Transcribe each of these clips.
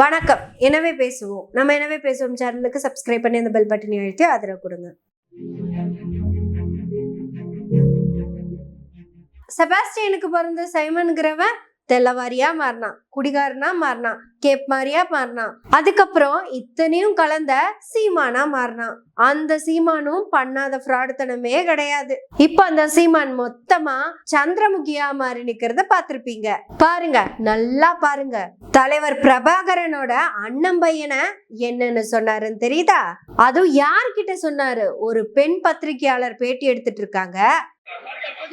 வணக்கம். எனவே பேசுவோம். நம்ம எனவே பேசுவோம் சேனலுக்கு சப்ஸ்கிரைப் பண்ணி அந்த பெல் பட்டனை அழுத்தி ஆதரவு கொடுங்க. செபாஸ்டியனுக்கு பிறந்த சைமன்கிறவன் தெல்லவாரியா மாறினான் குடிகாரனா மாறினான் கேப் மாதிரியா மாறினான். அதுக்கப்புறம் இத்தனையும் கலந்த சீமானா மாறினான். அந்த சீமானும் பண்ணாத ஃப்ராடுத்தனமே கிடையாது. இப்ப அந்த சீமான் மொத்தமா சந்திரமுகியா மாறி நிக்கிறத பாத்திருப்பீங்க பாருங்க நல்லா பாருங்க. தலைவர் பிரபாகரனோட அண்ணன் பையனை என்னன்னு சொன்னாருன்னு தெரியுதா? அதுவும் யார்கிட்ட சொன்னாரு? ஒரு பெண் பத்திரிகையாளர் பேட்டி எடுத்துட்டு இருக்காங்க.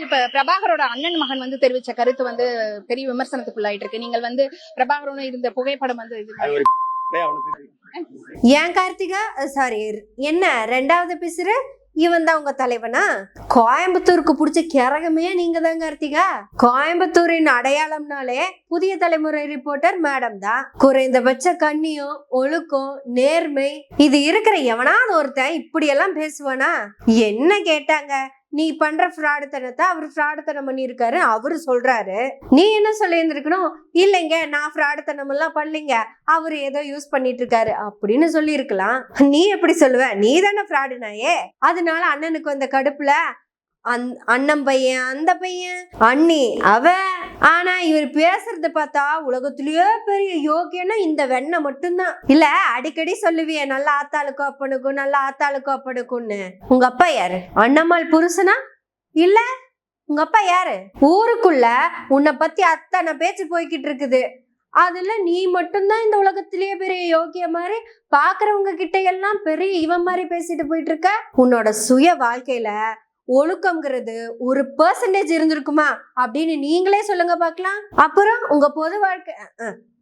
இப்ப பிரபாகரோட அண்ணன் மகன் வந்து தெரிவிச்ச கருத்து வந்து பெரிய விமர்சனத்துக்குள்ளாயிட்டு இருக்கு நீங்கள் வந்து பிரபாகரனும் இருந்த புகைப்படம் வந்து ஏன் கார்த்திகா? சாரி என்ன ரெண்டாவது பிசுறு? இவன் தான் உங்க தலைவனா? கோயம்புத்தூருக்கு பிடிச்ச கிறகமே நீங்க தான் கார்த்திகா. கோயம்புத்தூரின் அடையாளம்னாலே புதிய தலைமுறை ரிப்போர்ட்டர் மேடம் தான். குறைந்தபட்ச கண்ணியம் ஒழுக்கம் நேர்மை இது இருக்கிற எவனாவது ஒருத்தன் இப்படி எல்லாம் பேசுவானா? என்ன கேட்டாங்க? நீ பண்ற ஃப்ராடுத்தனத்தை அவர் ஃப்ராடுத்தனம் பண்ணியிருக்காரு அவரு சொல்றாரு. நீ என்ன சொல்லியிருந்திருக்கணும்? இல்லைங்க நான் ஃப்ராடுத்தனம் எல்லாம் பண்ணலைங்க. அவர் ஏதோ யூஸ் பண்ணிட்டு இருக்காரு அப்படின்னு சொல்லியிருக்கலாம். நீ எப்படி சொல்லுவ? நீ தானே ஃப்ராடுனாயே. அதனால அண்ணனுக்கு வந்த கடுப்புல அந் அண்ணன் பையன் அந்த பையன் அண்ணி அவ. ஆனா இவர் பேசுறத பார்த்தா உலகத்திலேயே பெரிய யோகியன்னா இந்த வெண்ணை மட்டும்தான். இல்ல அடிக்கடி சொல்லுவிய நல்ல ஆத்தாளுக்கு அப்பனுக்கும் நல்ல ஆத்தாளுக்கு அப்பனுக்கும்னு. உங்க அப்பா யாரு? அண்ணம்மாள் புருஷனா? இல்ல உங்க அப்பா யாரு? ஊருக்குள்ள உன்னை பத்தி அத்தனை பேச்சு போய்கிட்டு இருக்குது. அதுல நீ மட்டும்தான் இந்த உலகத்திலேயே பெரிய யோகிய மாதிரி பாக்குறவங்க கிட்ட எல்லாம் பெரிய இவன் மாதிரி பேசிட்டு போயிட்டு இருக்க? உன்னோட சுய வாழ்க்கையில ஒழுக்கம்ங்கிறது ஒரு பெர்சன்டேஜ் இருந்திருக்குமா? அப்படின்னு நீங்களே சொல்லுங்க பார்க்கலாம். அப்புறம் உங்க பொது வாழ்க்கை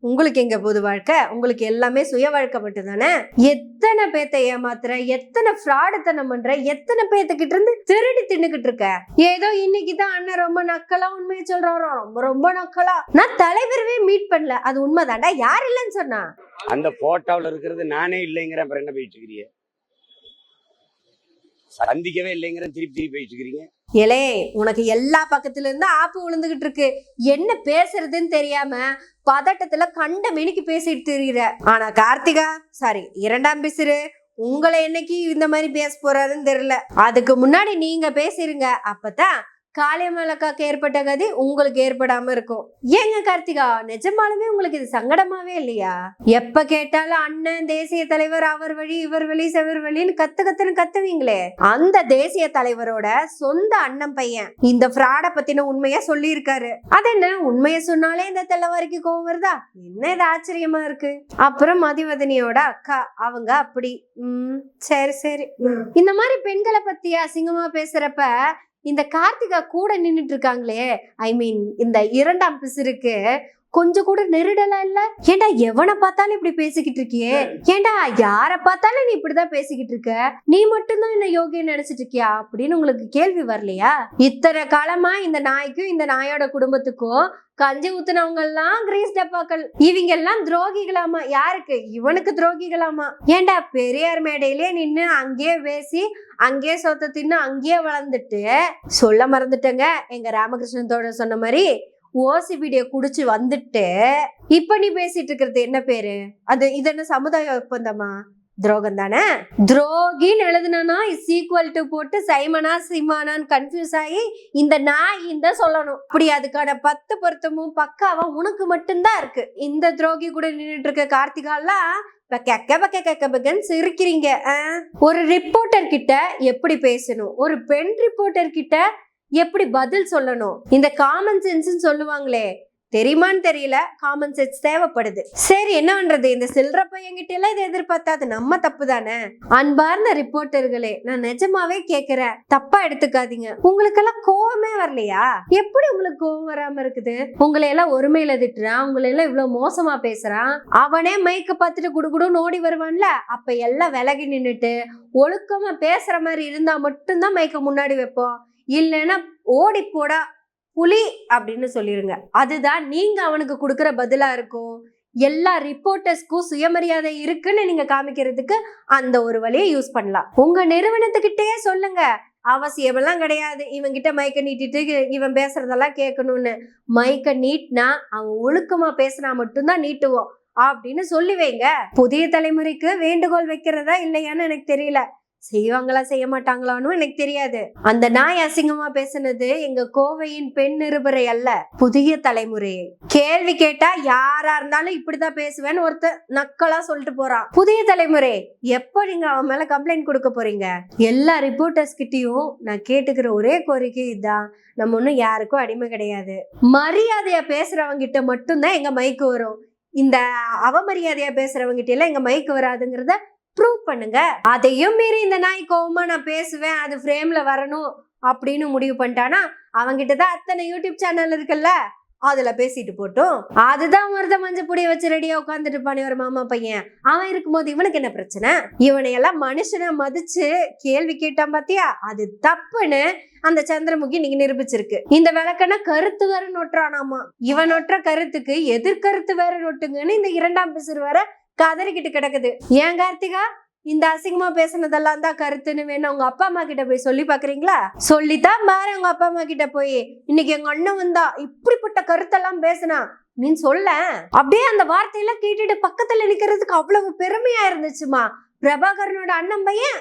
உங்களுக்கு எங்க பொது வாழ்க்கை? உங்களுக்கு எல்லாமே சுய வாழ்க்கை மட்டும் தானே எத்தனை பேத்த ஏமாத்துற எத்தனை ஃப்ராடுத்தனம் பண்ற எத்தனை பேத்துக்கிட்ட இருந்து திருடி தின்னுக்கிட்டு இருக்க? ஏதோ இன்னைக்கு தான் அண்ணன் ரொம்ப நக்கலா உண்மையை சொல்றாரோ? ரொம்ப ரொம்ப நக்கலா. நான் தலைவரவே மீட் பண்ணல. அது உண்மைதான்டா? யார் இல்லைன்னு சொன்னா? அந்த போட்டோவில் இருக்கிறது நானே இல்லைங்கிற அப்புறம் என்ன போயிட்டு சந்திக்கவே இல்லைங்கிற திருப்பி திருப்பி போயிட்டு இருக்கிறீங்க. எலே உனக்கு எல்லா பக்கத்துல இருந்து ஆப்பு விழுந்துகிட்டு இருக்கு. என்ன பேசுறதுன்னு தெரியாம பதட்டத்துல கண்ட மெனிக்கு பேசிட்டு தெரியுற ஆனா கார்த்திகா சாரி இரண்டாம் பிசிறு உங்களை என்னைக்கு இந்த மாதிரி பேச போறாருன்னு தெரியல. அதுக்கு முன்னாடி நீங்க பேசிருங்க அப்பதான் காளியமலக்காக்கு ஏற்பட்ட கதி உங்களுக்கு ஏற்படாம இருக்கும். ஏங்க கார்த்திகா? நிஜமாலுமே உங்களுக்கு இது சங்கடமாவே இல்லையா? எப்ப கேட்டாலும் அண்ணன் தேசிய தலைவர் அவர் வழி இவர் வழி செவர் வழின்னு கத்து கத்துன்னு கத்துவீங்களே. அந்த தேசிய தலைவரோட சொந்த அண்ணன் பையன் இந்த ஃப்ராட பத்தின உண்மைய சொல்லியிருக்காரு. அது என்ன? உண்மைய சொன்னாலே இந்த தெல்லவாரிக்கு கோவம் வருதா? என்ன இது ஆச்சரியமா இருக்கு? அப்புறம் மதிவதனியோட அக்கா அவங்க அப்படி. உம் சரி சரி. இந்த மாதிரி பெண்களை பத்தி அசிங்கமா பேசுறப்ப இந்த கார்த்திகா கூட நின்னுட்டு இருக்காங்களே. ஐ மீன் இந்த இரண்டாம் பிசிறுக்கு கொஞ்சம் கூட நெருடலா இல்ல? ஏண்டா எவனை பார்த்தாலும் இப்படி பேசிக்கிட்டு இருக்கியே? ஏண்டா யார பார்த்தாலும் நீ இப்படிதான் பேசிக்கிட்டு இருக்க? நீ மட்டும்தான் என்ன யோகியம் நினைச்சிட்டு இருக்கியா? அப்படின்னு உங்களுக்கு கேள்வி வரலையா? இத்தனை காலமா இந்த நாய்க்கும் இந்த நாயோட குடும்பத்துக்கும் கஞ்சி ஊத்துனவங்க எல்லாம் கிரீஸ் டப்பாக்கள். இவங்க எல்லாம் துரோகிகளாமா? யாருக்கு? இவனுக்கு துரோகிகளாமா? ஏண்டா பெரியார் மேடையிலே நின்னு அங்கேயே பேசி அங்கேயே சொத்த தின்னு அங்கேயே வளர்ந்துட்டு? சொல்ல மறந்துட்டேங்க. எங்க ராமகிருஷ்ணன் தோழர் சொன்ன மாதிரி ஓசி வீடியோ குடிச்சு வந்துட்டு இப்ப நீ பேசிட்டு இருக்கிறது என்ன பேரு? அது இது என்ன சமுதாய ஒப்பந்தமா? துரோகம் தானே துரோகின்னு எழுதுனா இஸ் ஈக்குவல் டு போட்டு சைமனா சிமானான்னு கன்ஃபியூஸ் ஆகி இந்த நாய் இந்த சொல்லணும். அப்படி அதுக்கான பத்து பொருத்தமும் பக்காவா உனக்கு மட்டும்தான் இருக்கு. இந்த துரோகி கூட நின்றுட்டு இருக்க கார்த்திகாலாம் கெக்க பக்க கெக்க பக்கன்னு சிரிக்கிறீங்க ஆ? ஒரு ரிப்போர்ட்டர் கிட்ட எப்படி பேசணும்? ஒரு பெண் ரிப்போர்ட்டர் கிட்ட எப்படி பதில் சொல்லணும்? இந்த காமன் சென்ஸ்னு சொல்லுவாங்களே தெரியுமான்னு தெரியல காமன் சென்ஸ் தேவைப்படுது. சரி என்ன பண்றது? இந்த சில்லற பையன்கிட்ட எல்லாம் இதை எதிர்பார்த்தா அது நம்ம தப்பு தானே? அன்பார்ந்த ரிப்போர்ட்டர்களே நான் நிஜமாவே கேக்குறேன். தப்பா எடுத்துக்காதீங்க. உங்களுக்கெல்லாம் கோவமே வரலையா? எப்படி உங்களுக்கு கோவம் வராம இருக்குது? உங்களை எல்லாம் ஒருமையில திட்டுறான் உங்களை எல்லாம் இவ்வளவு மோசமா பேசுறான் அவனே மைக்க பார்த்துட்டு குடுகுடுன்னு ஓடி வருவான்ல? அப்ப எல்லாம் விலகி நின்னுட்டு ஒழுக்கமா பேசுற மாதிரி இருந்தா மட்டும்தான் மைக்க முன்னாடி வைப்போம். இல்லைன்னா ஓடி புலி அப்படின்னு சொல்லிடுங்க அதுதான் நீங்கள் அவனுக்கு கொடுக்குற பதிலாக இருக்கும். எல்லா ரிப்போர்ட்டர்ஸ்க்கும் சுயமரியாதை இருக்குன்னு நீங்க காமிக்கிறதுக்கு அந்த ஒரு வழியை யூஸ் பண்ணலாம். உங்க நிறுவனத்துக்கிட்டே சொல்லுங்க. அவசியமெல்லாம் கிடையாது. இவங்கிட்ட மைக்க நீட்டிட்டு இவன் பேசுறதெல்லாம் கேட்கணும்னு. மைக்க நீட்னா அவன் ஒழுக்கமா பேசினா மட்டும்தான் நீட்டுவோம் அப்படின்னு சொல்லி வைங்க. புதிய தலைமுறைக்கு வேண்டுகோள் வைக்கிறதா இல்லையான்னு எனக்கு தெரியல. செய்வாங்களா செய்ய மாட்டாங்களான்னு எனக்கு தெரியாது. அந்த நாய் அசிங்கமா பேசுனது எங்க கோவையின் பெண் நிருபரை அல்ல புதிய தலைமுறையை. கேள்வி கேட்டா யாரா இருந்தாலும் இப்படிதான் பேசுவேன்னு ஒருத்தர் நக்கலா சொல்லிட்டு போறான் புதிய தலைமுறை எப்ப நீங்க அவன் மேல கம்ப்ளைண்ட் கொடுக்க போறீங்க? எல்லா ரிப்போர்ட்டர்ஸ் கிட்டயும் நான் கேட்டுக்கிற ஒரே கோரிக்கை இதுதான் நம்ம ஒன்றும் யாருக்கும் அடிமை கிடையாது. மரியாதையா பேசுறவங்க கிட்ட மட்டும்தான் எங்க மைக்கு வரும். இந்த அவமரியாதையா பேசுறவங்க கிட்ட எல்லாம் எங்க மைக்கு வராதுங்கிறத ப்ரூவ் பண்ணுங்க. அதையும் மீறி இந்த நாய் கோவமா நான் பேசுவேன் அது ஃப்ரேம்ல வரணும் அப்படின்னு முடிவு பண்ணிட்டானா அவங்கிட்ட தான் அத்தனை யூடியூப் சேனல் இருக்குல்ல அதுல பேசிட்டு போட்டும். அதுதான் ஒருத்த மஞ்சள் புடி வச்சு ரெடியா உட்காந்துட்டு இருப்பானே ஒரு மாமா பையன். அவன் இருக்கும்போது இவனுக்கு என்ன பிரச்சனை? இவனை எல்லாம் மனுஷனை மதிச்சு கேள்வி கேட்டான் பாத்தியா? அது தப்புன்னு அந்த சந்திரமுகி இன்னைக்கு நிரூபிச்சிருக்கு. இந்த விளக்கன கருத்து வேற நொட்டுறானாமா? இவன் நொட்டுற கருத்துக்கு எதிர்கருத்து வேற நொட்டுங்கன்னு இந்த இரண்டாம் பிசுறு வேற கதறிக்கிட்டு கிடக்குது. ஏன் கார்த்திகா? இந்த அசிங்கமா பேசுனதெல்லாம் தான் கருத்துன்னு வேணும் உங்க அப்பா அம்மா கிட்ட போய் சொல்லி பாக்குறீங்களா? சொல்லித்தான் பாரு உங்க அப்பா அம்மா கிட்ட போய். இன்னைக்கு எங்க அண்ணன் வந்தா இப்படிப்பட்ட கருத்தெல்லாம் பேசுனா? நீ சொல்ல. அப்படியே அந்த வார்த்தையெல்லாம் கேட்டுட்டு பக்கத்துல நிக்கிறதுக்கு அவ்வளவு பெருமையா இருந்துச்சுமா? பிரபாகரனோட அண்ணன் பையன்?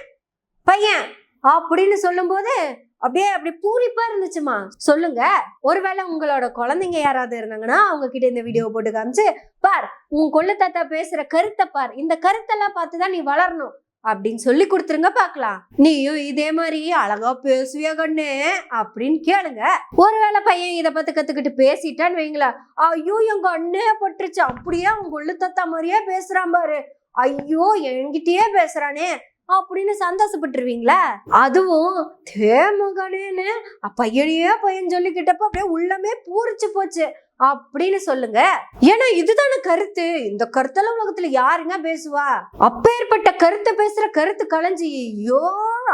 பையன்? அப்படின்னு சொல்லும்போது அப்படியே அப்படி பூரிப்பா இருந்துச்சுமா. சொல்லுங்க. ஒருவேளை உங்களோட குழந்தைங்க யாராவது இருந்தாங்கன்னா அவங்க கிட்ட இந்த வீடியோ போட்டு காமிச்சு பார் உன் கொள்ளு தாத்தா பேசுற கருத்தை பார். இந்த கருத்தெல்லாம் பார்த்துதான் நீ வளரணும். அப்படின்னு சொல்லி கொடுத்துருங்க பார்க்கலாம். நீயும் இதே மாதிரி அழகா பேசுவிய கண்ணு? அப்படின்னு கேளுங்க. ஒருவேளை பையன் இதை பத்தி கத்துக்கிட்டு பேசிட்டான்னு வைங்களா. ஐயோ எங்க அண்ணே பட்டுருச்சு. அப்படியே அவங்க கொள்ளு தத்தா மாதிரியே பேசுறான் பாரு. ஐயோ என்கிட்டயே பேசுறானே. அப்படின்னு சந்தோஷப்பட்டுருவீங்களா? அதுவும் தேமகனேன்னு பையனையே பையன் சொல்லிக்கிட்டப்ப அப்படியே உள்ளமே பூரிச்சு போச்சு அப்படின்னு சொல்லுங்க. ஏன்னா இதுதானே கருத்து. இந்த கருத்தெல்லாம் உலகத்துல யாருங்க பேசுவா? அப்பேற்பட்ட கருத்தை பேசுற கருத்து களைஞ்சி ஐயோ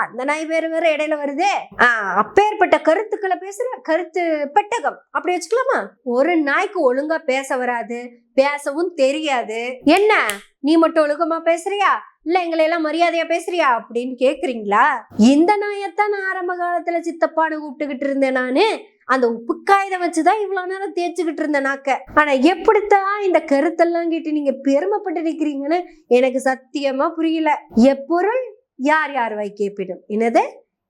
அந்த நாய் வேற வேற இடையில வருதே. அப்பேற்பட்ட கருத்துக்களை பேசுற கருத்து பெட்டகம். அப்படி வச்சுக்கலாமா? ஒரு நாய்க்கு ஒழுங்கா பேச வராது பேசவும் தெரியாது. என்ன? நீ மட்டும் ஒழுக்கமா பேசுறியா? இல்லை எங்களை எல்லாம் பேசுறியா அப்படின்னு கேட்குறீங்களா இந்த நாயத்தான் நான் ஆரம்ப காலத்தில் சித்தப்பான்னு கூப்பிட்டுக்கிட்டு இருந்தேன் நான். அந்த உப்பு காகிதம் வச்சுதான் இவ்வளவு நேரம் தேய்ச்சிக்கிட்டு இருந்தேன் நாக்க. ஆனா எப்படித்தான் இந்த கருத்தெல்லாம் கேட்டு நீங்க பெருமைப்பட்டு நிக்கிறீங்கன்னு எனக்கு சத்தியமா புரியல. எப்பொருள் யார் யார் வை கேப்பிடும் என்னது?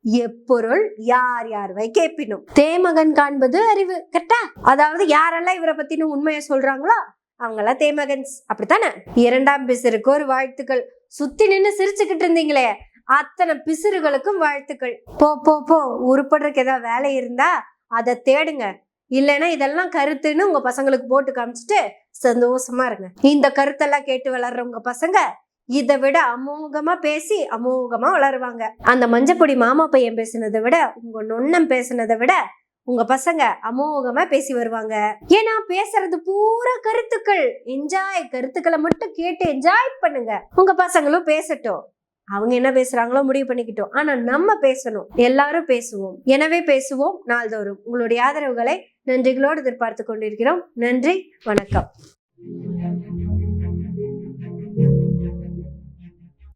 எப்பொருள் யார் யார் வை கேட்பினும் தேமகன் காண்பது அறிவு கரெக்டா அதாவது யாரெல்லாம் இவரை பத்தின உண்மையை சொல்றாங்களோ அவங்களாம் தேமகன்ஸ். அப்படித்தானே? இரண்டாம் பிசருக்கு ஒரு வாழ்த்துக்கள். சுத்தி நின்னு சிரிச்சுக்கிட்டு இருந்தீங்களே. அத்தனை பிசிறுகளுக்கும் வாழ்த்துக்கள். போ போ போ. உருப்படுறதுக்கு ஏதாவது வேலை இருந்தா அதை தேடுங்க. இல்லைன்னா இதெல்லாம் கருத்துன்னு உங்க பசங்களுக்கு போட்டு காமிச்சிட்டு சந்தோஷமா இருங்க. இந்த கருத்தெல்லாம் கேட்டு வளர்ற உங்க பசங்க இதை விட அமோகமா பேசி அமோகமா வளருவாங்க. அந்த மஞ்சப்பொடி மாமா பையன் பேசினதை விட உங்க நொண்ணம் பேசுனதை விட உங்க பசங்க அமோகமா பேசி வருவாங்க. ஏன்னா பேசுறது பூரா கருத்துக்கள். என்ஜாய் கருத்துக்களை மட்டும் கேட்டு என்ஜாய் பண்ணுங்க. உங்க பசங்களும் பேசட்டும். அவங்க என்ன பேசுறாங்களோ முடிவு பண்ணிக்கிட்டோம். ஆனா நம்ம பேசணும். எல்லாரும் பேசுவோம். எனவே பேசுவோம் நாள்தோறும். உங்களுடைய ஆதரவுகளை நன்றிகளோடு எதிர்பார்த்து கொண்டிருக்கிறோம். நன்றி வணக்கம்.